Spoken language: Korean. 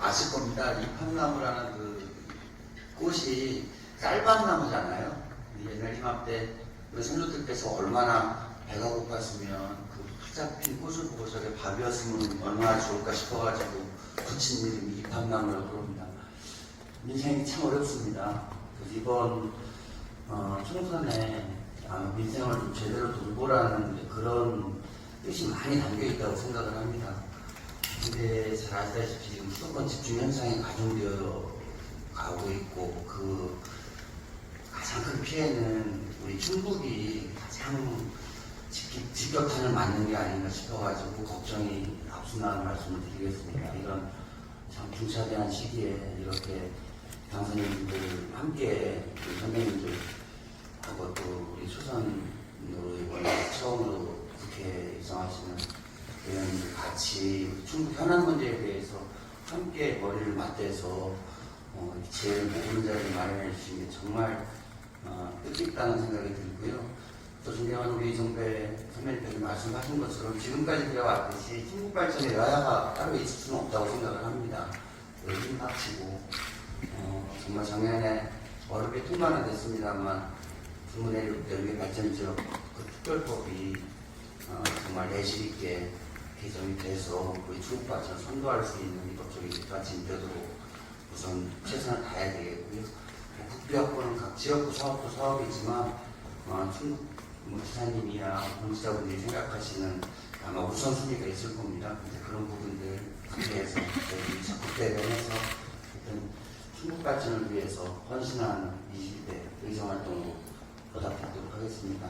아실 겁니다. 이팝나무라는 그 꽃이 쌀밥나무잖아요. 옛날 이맘때 우리 선조들께서 얼마나 배가 고팠으면 그 활짝 핀 꽃을 보고 저게 밥이었으면 얼마나 좋을까 싶어가지고 붙인 이름이 이팝나무라고 그럽니다. 민생이 참 어렵습니다. 이번 어, 총선에 민생을 좀 제대로 돌보라는 그런 뜻이 많이 담겨 있다고 생각을 합니다. 근데 잘 아시다시피 수도권 집중 현상이 가중되어 가고 있고 그 가장 큰 피해는 우리 충북이 가장 직- 직격탄을 맞는 게 아닌가 싶어가지고 걱정이 앞서나는 말씀을 드리겠습니다. 이런 참 중차대한 시기에 이렇게 당선인들 함께 그 선배님들 하고 또 우리 초선으로 이번에 처음으로 국회에 입성하시는 같이 충북 현안 문제에 대해서 함께 머리를 맞대서 어, 제일 모르는 자리를 마련해 주신 게 정말 어, 뜻깊다는 생각이 들고요. 또 존경하는 우리 정배 선배님께서 말씀하신 것처럼 지금까지 그래왔듯이 충북 발전에 여야가 따로 있을 수는 없다고 생각을 합니다. 힘 빡치고 어, 정말 작년에 어렵게 통과는 됐습니다만 주문의 연계 발전 지역 그 특별법이 어, 정말 내실 있게 개정이 돼서 우리 중국 발전을 선도할 수 있는 법적인 뒷받침이 되도록 우선 최선을 다해야 되겠고요. 뭐 국비학부는 각 지역구 사업도 사업이지만 어, 충북 뭐 지사님이나 공지자분들이 생각하시는 아마 우선순위가 있을 겁니다. 근데 그런 부분들 국회에서 저희 국대변에서 하여튼 충북 발전을 위해서 헌신하는 20대 의정활동으로 보답하도록 하겠습니다.